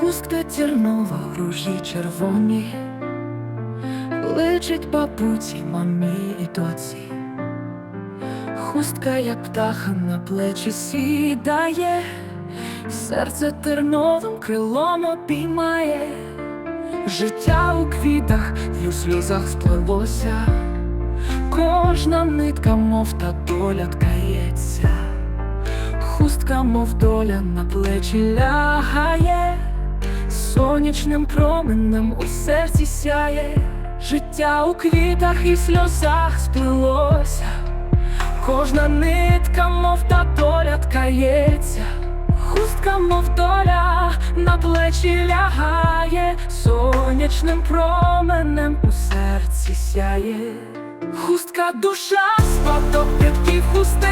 Хустка тернова, ружі червоні, личить бабуці, мамі і доці. Хустка, як птаха на плечі сідає, серце терновим крилом обіймає, життя у квітах і у сльозах сплелося, кожна нитка, мов та доля ткається, хустка, мов доля на плечі лягає, сонячним променем у серці сяє, життя у квітах і сльозах сплелося. Кожна нитка, мов та доля ткається, хустка, мов доля на плечі лягає, сонячним променем у серці сяє. Хустка душа, спадок п'ятків хустина,